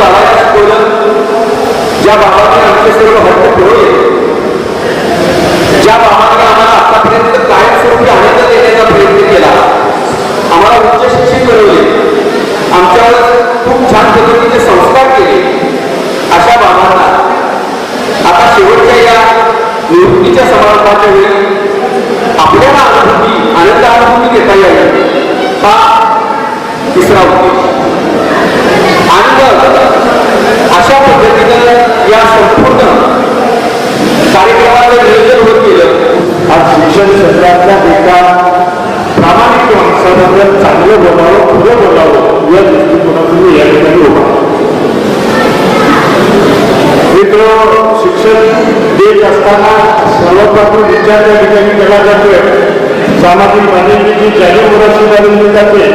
चालायला ज्या बाबांनी आमचे सर्व हक्क पुरवले ज्या बाबांनी आम्हाला आतापर्यंत कायमस्वरूपी आनंद देण्याचा प्रयत्न केला आम्हाला उच्च शिक्षण मिळवले आमच्यावर खूप छान पद्धतीचे संस्कार केले अशा बाबांना आता शेवटच्या या निवृत्तीच्या समारंभाच्या वेळी आपल्याला अनुभूती आनंद अनुभूती घेता यावी हा तिसरा उद्देश. आनंद या संपूर्ण कार्यक्रमाचं नियोजन होत गेलं. आज शिक्षण क्षेत्रातल्या एका प्रामाणिक माणसाबद्दल चांगलं बोलावं पुढं बोलावं या दृष्टिकोनातून या ठिकाणी उभा मित्र शिक्षण देत असताना सर्वप्रथम विचार त्या ठिकाणी केला जातोय. सामाजिक बांधिलकी जाणीव मुलाची बनवली जाते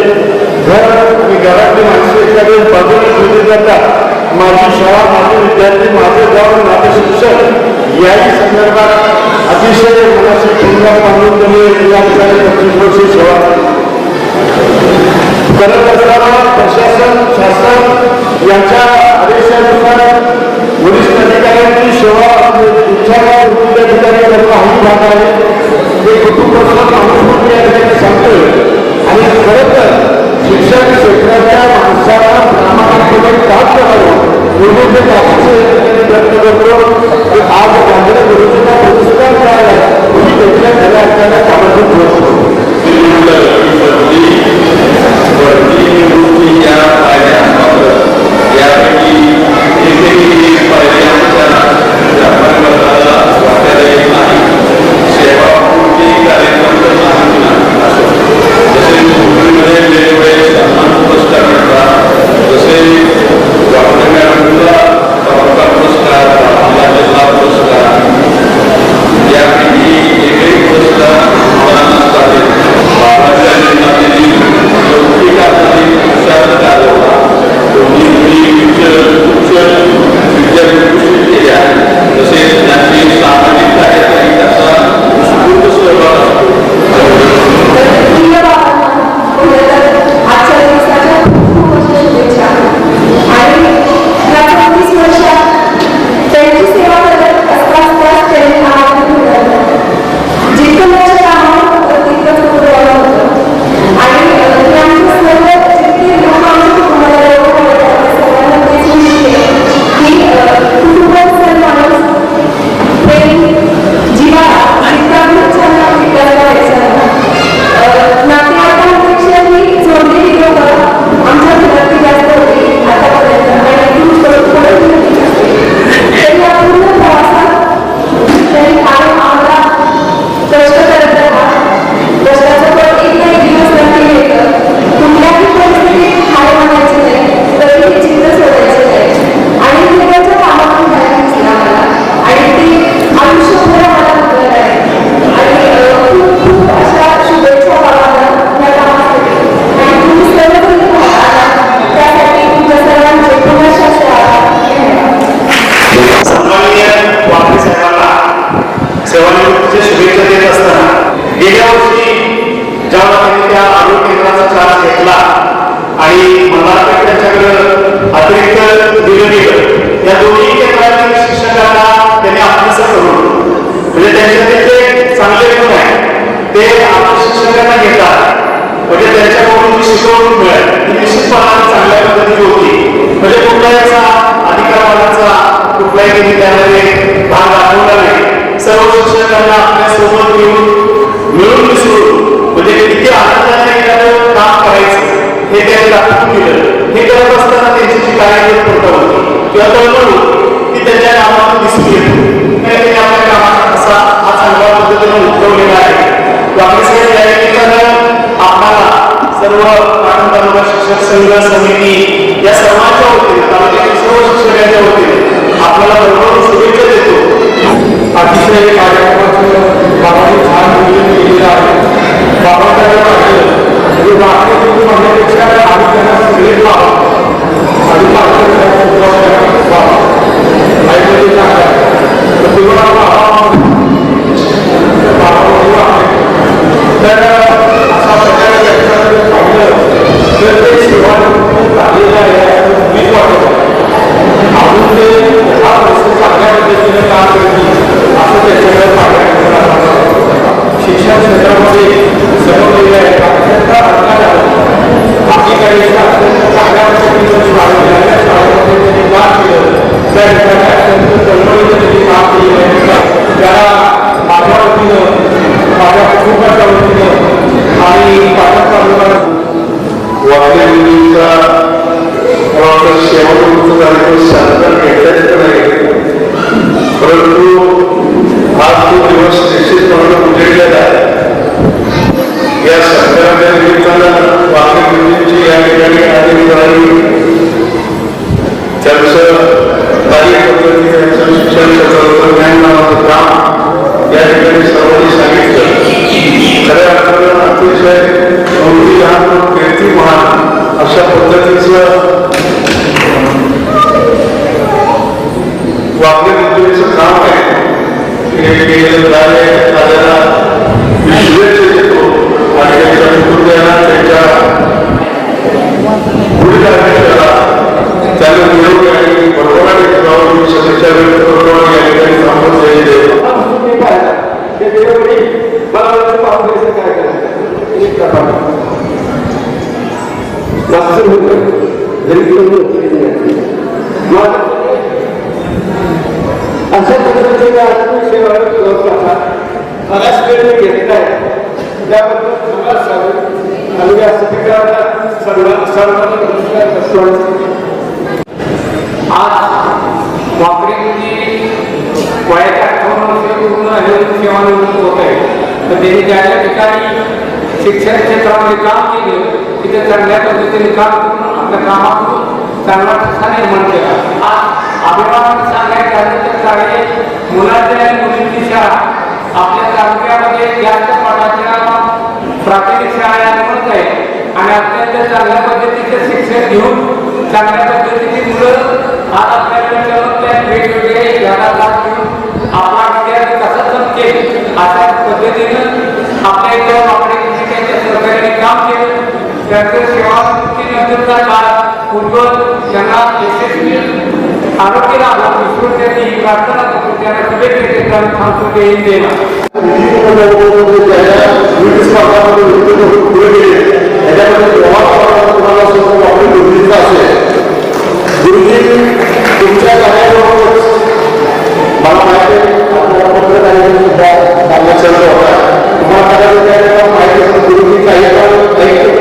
घर आणि घरातली माणसं एखाद्या बाजूला ठेवली जातात. माझी शाळा माझे विद्यार्थी माझे गाव माझे शिक्षक याही संदर्भात अतिशय मनाशी ठेंगा बांधून तुम्ही या ठिकाणी पंचवीस सेवा करत असताना प्रशासन शासन यांच्या आदेशानुसार वरिष्ठ अधिकाऱ्यांची सेवा इच्छा त्या ठिकाणी करता हवी भाग आहे. हे कुटुंब माणूस या ठिकाणी सांगतोय. आणि खरं तर शिक्षण क्षेत्राच्या माणसाला प्रामाणिकपणे काम करावं म्हणून जे कामाचे प्रयत्न करतो आपल्यासोबत घेऊन मिळून मिसळून म्हणजे किती आनंदाने एखादं काम करायचं हे त्यांनी दाखवून दिलं हे करत असताना त्यांची जी कार्य होती किंवा तळमळ ती त्यांच्या कामातून दिसून येतो. त्यांनी आपल्या हा चांगल्या आहे. वाकडेसाहेब या सर्व प्राथमिक तालुका शिक्षक संघ समिती या सर्वांच्या वतीने तालुक्यातील सर्व शिक्षकांच्या वतीने आपल्याला भरभरून शुभेच्छा देतो. अतिशय कार्यक्रमाचं बाबांनी छान नियोजन केलेलं आहे. बाबांच्या वाटलं म्हणजे बाकी तुम्ही म्हणण्यापेक्षा आम्ही त्यांना सिलेक्ट लावा आणि ते वेळोवेळी मला वाटतं पैसे काय करायचं एक प्रकार होतं जरी अशा पद्धतीने बराच वेळ मी घेतला आहे त्याबद्दल तुम्हाला सांगू. आणि या सर्व सर्वांना नमस्कार करतो. आज वापरी वयाच्या सेवानिवृत्त होत आहे तर त्यांनी ज्या ज्या ठिकाणी शिक्षण क्षेत्रामध्ये काम केलं तिथे चांगल्या पद्धतीने काम करून आपल्या कामातून चांगला ठसा निर्माण केला आज अभिमान सांगायचं झालं तर शाळे मुलांच्या आणि मुलींची शाळा आपल्या तालुक्यामध्ये जास्त पाठाच्या प्राथमिक शाळा म्हणत आहे आणि अत्यंत चांगल्या पद्धतीचं शिक्षण घेऊन चांगल्या पद्धतीची मुलं आज आपल्याला वेगवेगळे ज्याला घेऊन आपला विद्यार्थी कसा जमकेल अशा पद्धतीनं आपल्या इथं आपल्या त्यांच्या सहकार्याने काम केलं त्यांचं सेवामुक्तीनंतरचा काळ उज्ज्वल त्यांना यशस्वी आरोग्य लाभो विसरून त्यांनी ही प्रार्थना करतो त्यांना शुभेच्छा देताना थांबतो ते येईल देणार ब्रिटिश भारतामध्ये वृत्ती पुढे गेले याच्यामध्ये प्रवास तुम्हाला असं वापरून गुरुजींचा असेल गुरुजी तुमच्या कार्याबरोबरच मला माहिती आहे आपल्याला पत्रकारिता सुद्धा चांगला छंद होता महाराजांच्या माहिती गुरुजी काही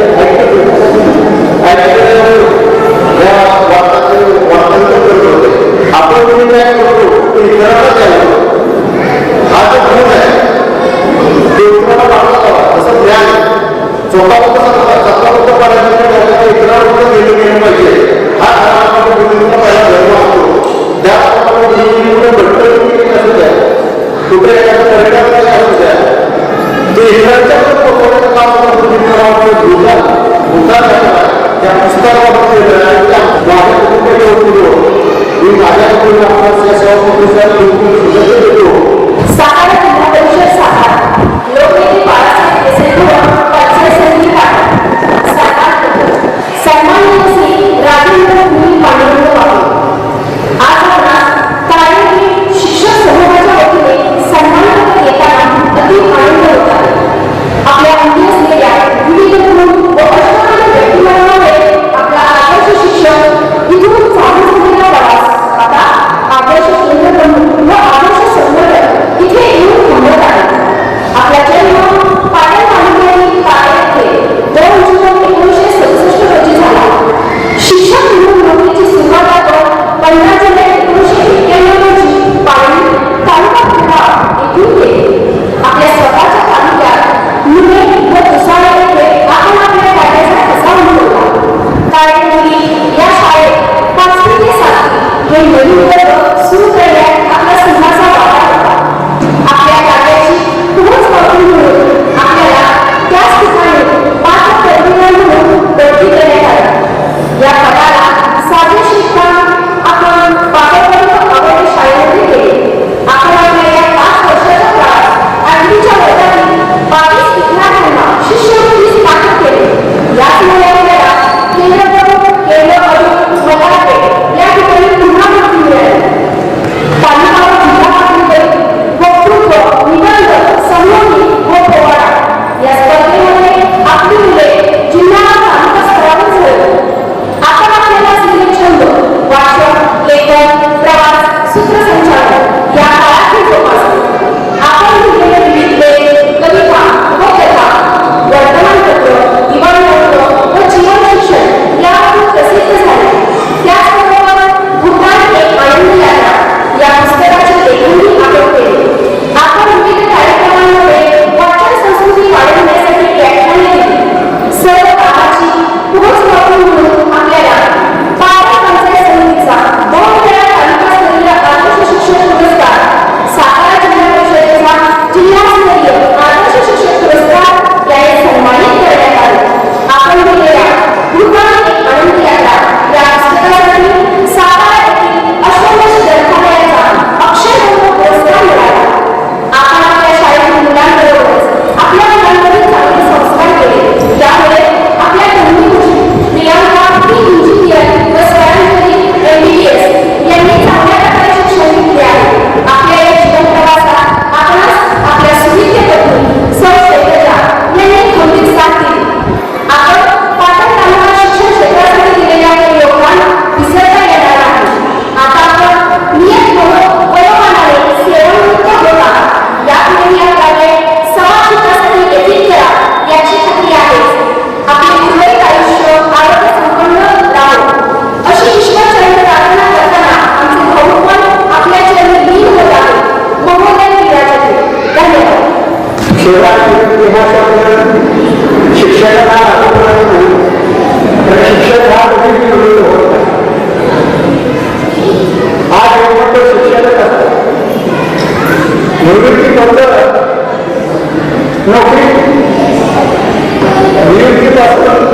निवृत्तीपासून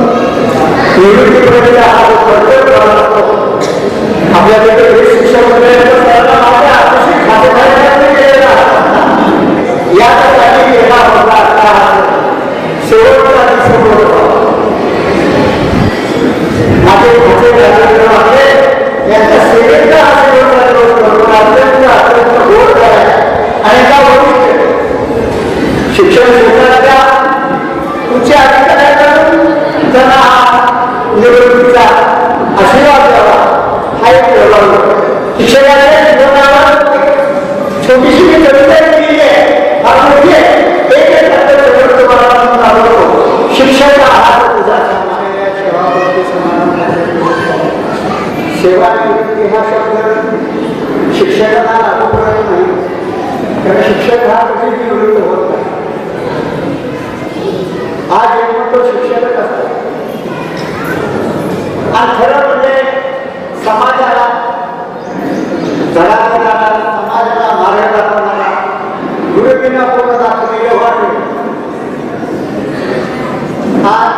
निवृत्तीपर्यंत हा जो प्रत्येक प्रवास असतो आपल्याकडे हे शिक्षण मंडळाच्या सरांना माझ्या अतिशय खातेदारांनी केलेला यासाठी केला होता आता शेवटचा दिवस होता माझे मोठे राजेंद्र आपले यांच्या सेवेचा हा शेवटचा दिवस होता अत्यंत अत्यंत गोड आहे आणि का वरिष्ठ शिक्षण क्षेत्रातल्या उच्च अधिकाऱ्यांकडून त्यांना हा निवडणुकीचा आशीर्वाद द्यावा हा एक व्यवहार होता. शिक्षकाच्या जीवनावर छोटीशी मी कविता लिहिली आहे हा मोठी आहे एक एक शब्द सगळं तुम्हाला म्हणून आवडतो शिक्षक हा हात तुझा सन्मान आहे, सेवावृत्ती सन्मान आहे. सेवानिवृत्ती हा शब्द शिक्षकांना लागू पडत नाही कारण शिक्षक हा कधी निवृत्त होत नाही आज एक मोठं शिक्षकच असतो आणि खरं म्हणजे समाजाला धडा देणारा समाजाला मार्ग दाखवणारा गुरुजींना पूर्ण दाखवलेले वाटते आज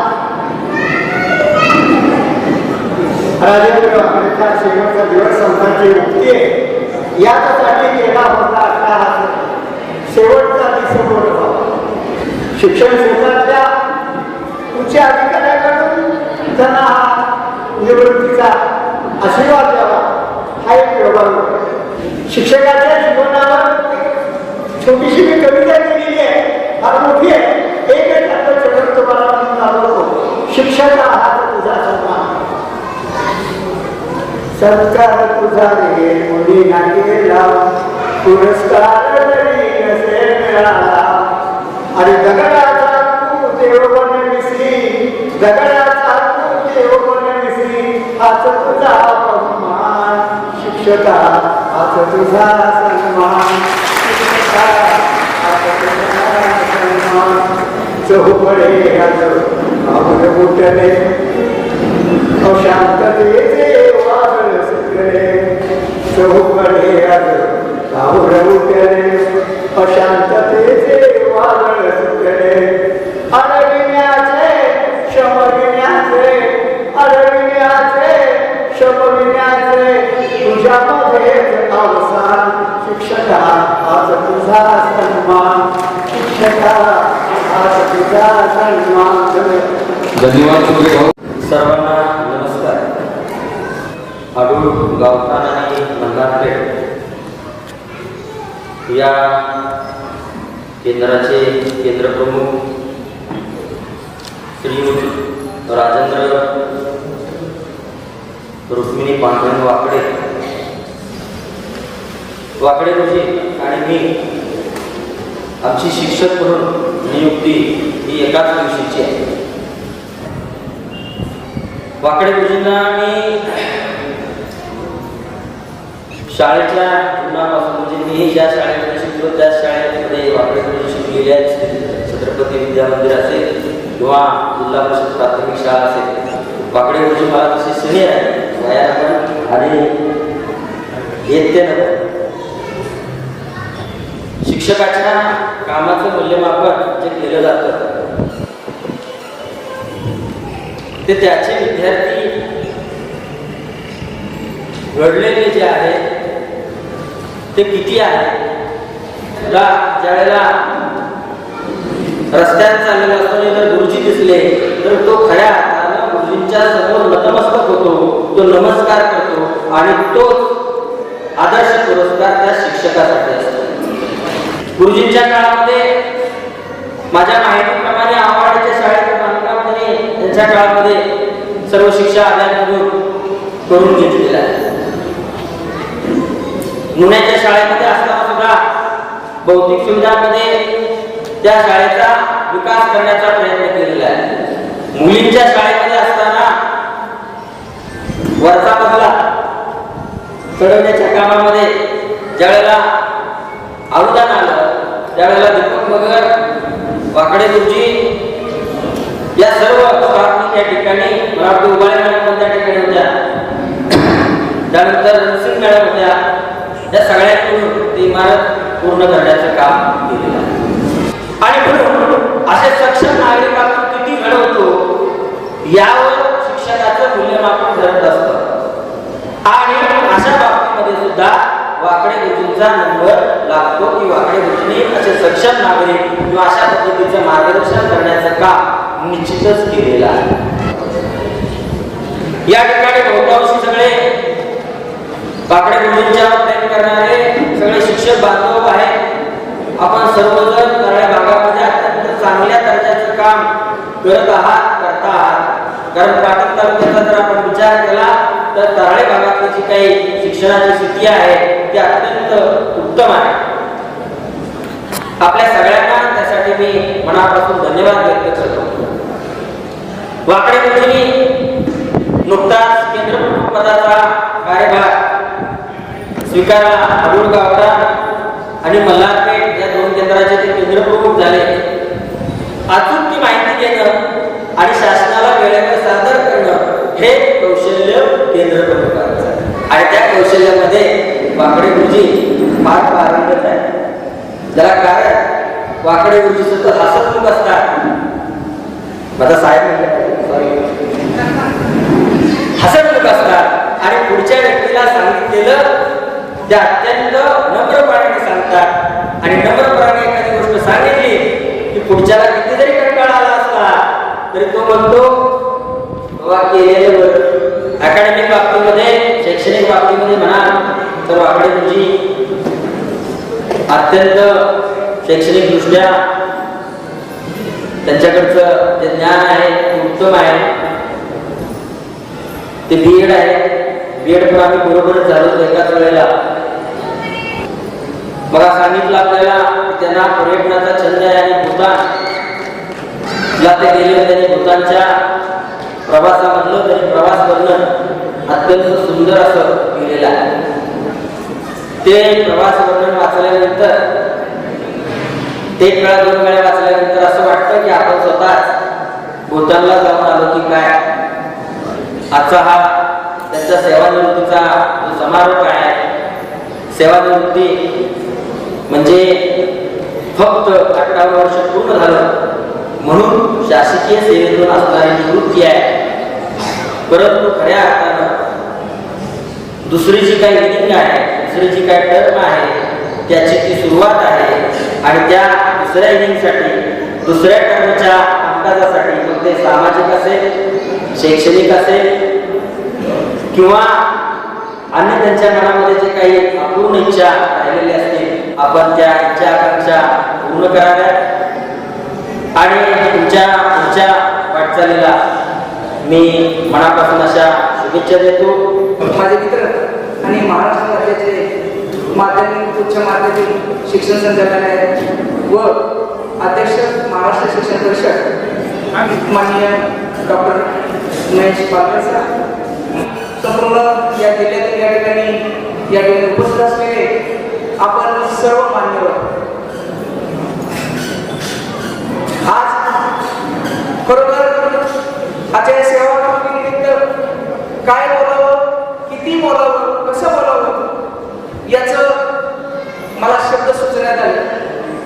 राजेंद्र वाकडेचा शेवटचा दिवस संतांची मुक्ती आहे यासाठी केला होता अठरा हा शेवटचा डिसेंबर होता शिक्षण क्षेत्रातल्या उच्च अधिकाऱ्याकडून त्यांना हा निवृत्तीचा आशीर्वाद द्यावा. हा एक व्यवहार शिक्षकाच्या जीवनावर छोटीशी मी कविता केलेली आहे फार मोठी आहे एक एक शब्द चरण तुम्हाला शिक्षक हा तुझा सन्मान सत्कार तुझा रे मुली नागेला पुरस्कार तरी नसे मिळाला आणि दगडाचा तू देव बनविसी दगडाचा तू देव बनविसी हाच तुझा अपमान. शिक्षका हाच तुझा सन्मान. शिक्षका हाच तुझा सन्मान. चहुपडे हाच आवड मोठ्याने अशांततेचे वादळ सुटले चहुकडे आज काहुर उठले अशांततेचे वादळ सुटले. अडविण्याचे शमविण्याचे अडविण्याचे शमविण्याचे तुझ्यामध्येच अवसान. शिक्षका आज तुझा सन्मान. शिक्षका आज तुझा सन्मान. धन्यवाद सर्वांना नमस्कार. अडूळ गावठाण आणि मल्हारपेठ या केंद्राचे केंद्रप्रमुख श्री राजेंद्र रुक्मिणी पांडुरंग वाकडे. वाकडे गुरुजी आणि मी. आमची शिक्षक म्हणून नियुक्ती ही एकाच दिवशीची आहे. वाकडे गुरुजींना मी शाळेच्या जीवनापासून म्हणजे मी ज्या शाळेमध्ये शिकलो त्या शाळेमध्ये वाकडे गुरुजी शिकलेले आहेत छत्रपती विद्या मंदिर असेल किंवा जिल्हा परिषद प्राथमिक शाळा असेल. वाकडे गुरुजी मला तसे सिनियर आहे वयानं आणि येत्यानं पण शिक्षकाच्या कामाचं मूल्यमापन जे केलं जातं ते त्याचे विद्यार्थी घडलेले जे आहे ते किती आहे तुला ज्यावेळेला रस्त्यात चाललेला असतो जर गुरुजी दिसले तर तो खऱ्या अर्थानं गुरुजींच्या समोर नतमस्तक होतो तो नमस्कार करतो आणि तोच आदर्श पुरस्कार त्या शिक्षकासाठी असतो. गुरुजींच्या काळामध्ये माझ्या माहितीप्रमाणे आव्हाडाच्या शाळेच्या बांधकामाने त्यांच्या काळामध्ये सर्व शिक्षा आधारभूत करून घेतलेल्या आहे. मुण्याच्या शाळेमध्ये असताना सुद्धा भौतिक सुविधांमध्ये त्या शाळेचा विकास करण्याचा प्रयत्न केलेला आहे. मुलींच्या शाळेमध्ये असताना वरचा मजला चढवण्याच्या कामामध्ये ज्यावेळेला अनुदान आलं त्यावेळेला दीपक मगर वाकडे गुरुजी या सर्व स्थापनिक त्या ठिकाणी मला वाटतं मॅडम पण त्या ठिकाणी होत्या. त्यानंतर रणसिंग मॅडम होत्या. या सगळ्यांकडून ती इमारत पूर्ण करण्याचं काम केलेलं आहे. आणि म्हणून असे सक्षम नागरिक आपण किती घडवतो यावर शिक्षकाचं मूल्यमापन करत असतं. आणि अशा बाबतीमध्ये सुद्धा वाकडे गुरुजींचा नंबर लागतो की वाकडे गुरुजींनी असे सक्षम नागरिक किंवा अशा पद्धतीचं मार्गदर्शन करण्याचं काम निश्चितच केलेलं आहे. या ठिकाणी बहुतांशी सगळे वाकडे गुरुजींच्या करणारे सगळे शिक्षक बांधव आपण सर्वजण कराड्या भागामध्ये अत्यंत चांगल्या दर्जाचं काम करत आहात करता आहात. कारण पाटण तालुक्याचा जर आपण विचार केला तर तराळे भागातली जी काही शिक्षणाची स्थिती आहे ती अत्यंत उत्तम आहे. आपल्या सगळ्यांना त्यासाठी मी मनापासून धन्यवाद व्यक्त करतो. वाकडे मी नुकताच केंद्र प्रमुख पदाचा कार्यभार स्वीकारला अडूर गावडा आणि मल्हारपेठ केंद्राचे ते केंद्रप्रमुख झाले. अचूक ती माहिती घेणं आणि शासनाला वेळेवर सादर करणं हे कौशल्य केंद्र प्रमुखांचं आणि त्या कौशल्यामध्ये वाकडे गुरुजी फार पारंगत आहे त्याला कारण वाकडे गुरुजी सतत हसतमुख असतात. माझा साहेब हसत सॉरी असतात. आणि पुढच्या व्यक्तीला सांगितलेलं ते अत्यंत नम्रपणाने सांगतात. आणि नम्र ज्याला पुढच्याला किती जरी कंटाळा आला असला तरी तो म्हणतो बाबा केलेलं बरं. अकॅडमिक बाबतीमध्ये शैक्षणिक बाबतीमध्ये म्हणा तर वाकडे तुझी अत्यंत शैक्षणिक दृष्ट्या त्यांच्याकडचं जे ज्ञान आहे ते उत्तम आहे. ते बी एड आहे. बी एड पण आम्ही बरोबरच झालो एकाच वेळेला. मला सांगितलं आपल्याला त्यांना पर्यटनाचा छंद आहे आणि भूतान. ला ते गेले त्यांनी भूतानच्या प्रवासामधलं त्यांनी प्रवास वर्णन अत्यंत सुंदर असं केलेलं आहे. ते प्रवास वर्णन वाचल्यानंतर एक वेळा दोन वेळा वाचल्यानंतर असं वाटतं की आपण स्वतःच भूतानला जाऊन आलो की काय? आजचा हा त्यांच्या सेवानिवृत्तीचा जो समारोप आहे सेवानिवृत्ती म्हणजे फक्त अठ्ठावन्न वर्ष पूर्ण झालं. म्हणून शासकीय सेवेतून असणारी निवृत्ती आहे. परंतु खऱ्या अर्थानं दुसरी जी काही रिडिंग आहे दुसरी जी काही टर्म आहे त्याची ती सुरुवात आहे आणि त्या दुसऱ्या इनिंगसाठी दुसऱ्या टर्मच्या अंदाजासाठी मग ते सामाजिक असेल शैक्षणिक असेल किंवा अन्य त्यांच्या मनामध्ये जे काही अपूर्ण इच्छा राहिलेल्या असतात आपण त्या इच्छा आकांक्षा पूर्ण कराव्या आणि तुमच्या तुमच्या वाटचालीला मी मनापासून अशा शुभेच्छा देतो. माझे मित्र आणि महाराष्ट्र राज्याचे माध्यमिक उच्च माध्यमिक शिक्षण संचालनालय व अध्यक्ष महाराष्ट्र शिक्षण परिषद माननीय डॉक्टर महेश पालकर सर संपूर्ण या जिल्ह्यातील या ठिकाणी या ठिकाणी उपस्थित असलेले आपण सर्व मान्यवर. आज खरोखर आजच्या सेवा कामगिरीनिमित्त काय बोलावं किती बोलावं कसं बोलावं याचं मला शब्द सुचण्यात आले.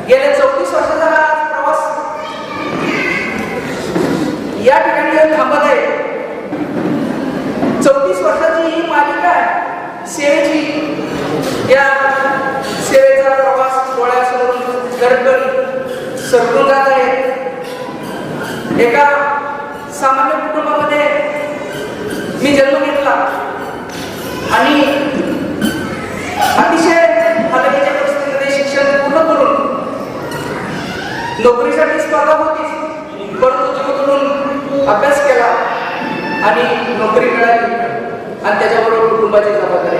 गेल्या चौतीस वर्षाचा हा प्रवास या ठिकाणी थांबत आहे. चौतीस वर्षाची ही मालिका आहे. सेवेची या सेवेचा प्रवास डोळ्यासमोरून गडकन सरकून जात आहे एका सामान्य कुटुंबामध्ये मी जन्म घेतला. आणि अतिशय हलकीच्या परिस्थितीमध्ये शिक्षण पूर्ण करून नोकरीसाठी स्पर्धा होतीच परंतु तिकडून अभ्यास केला आणि नोकरी मिळाली. आणि त्याच्याबरोबर कुटुंबाची जबाबदारी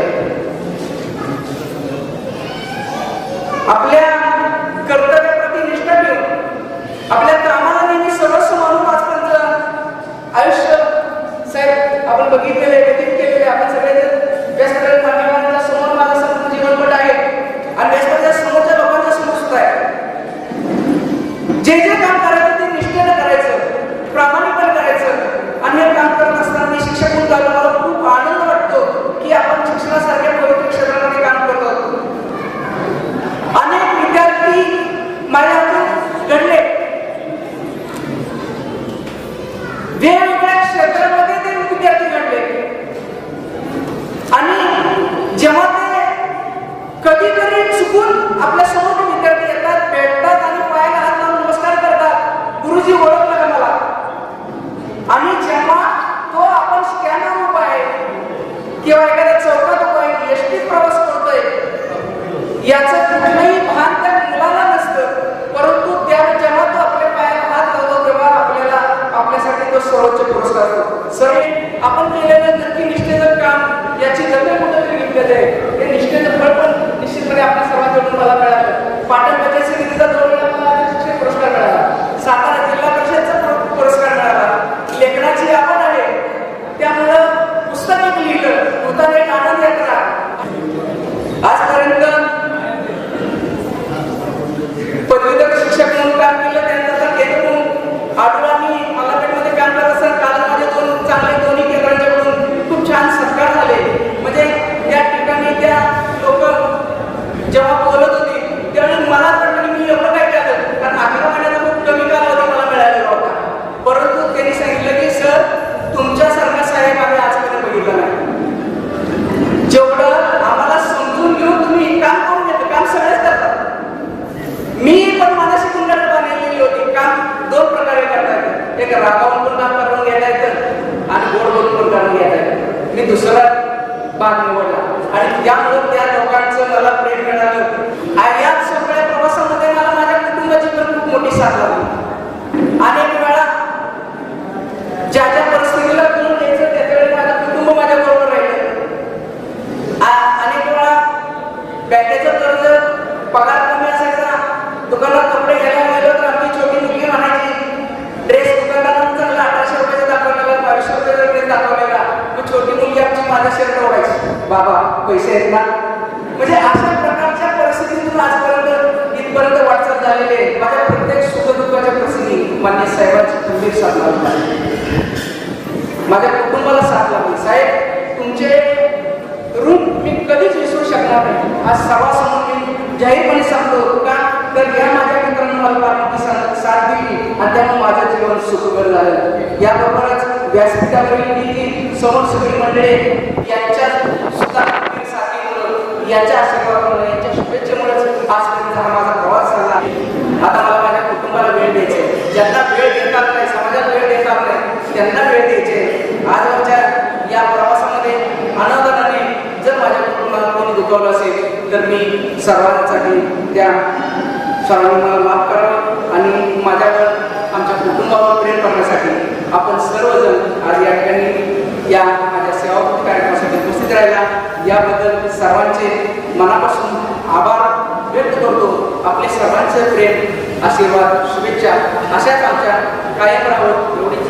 याच्या आशीर्वादामुळे याच्या शुभेच्छेमुळेच आजपर्यंत हा माझा प्रवास झाला. आहे आता मला माझ्या कुटुंबाला वेळ द्यायचे ज्यांना वेळ देतात नाही समाजाला वेळ देतात नाही त्यांना वेळ द्यायचे आज आमच्या या प्रवासामध्ये अनादराने जर माझ्या कुटुंबाला कोणी दुखावलं असेल तर मी सर्वांसाठी त्या सर्वांनी मला माफ करावं आणि माझ्यावर आमच्या कुटुंबावर प्रेम करण्यासाठी आपण सर्वजण आज या ठिकाणी या माझ्या सेवा कार्यक्रम उपस्थित राहिला याबद्दल सर्वांचे मनापासून आभार व्यक्त करतो. आपले सर्वांचे प्रेम आशीर्वाद शुभेच्छा अशाच आमच्या कायम राहून एवढीच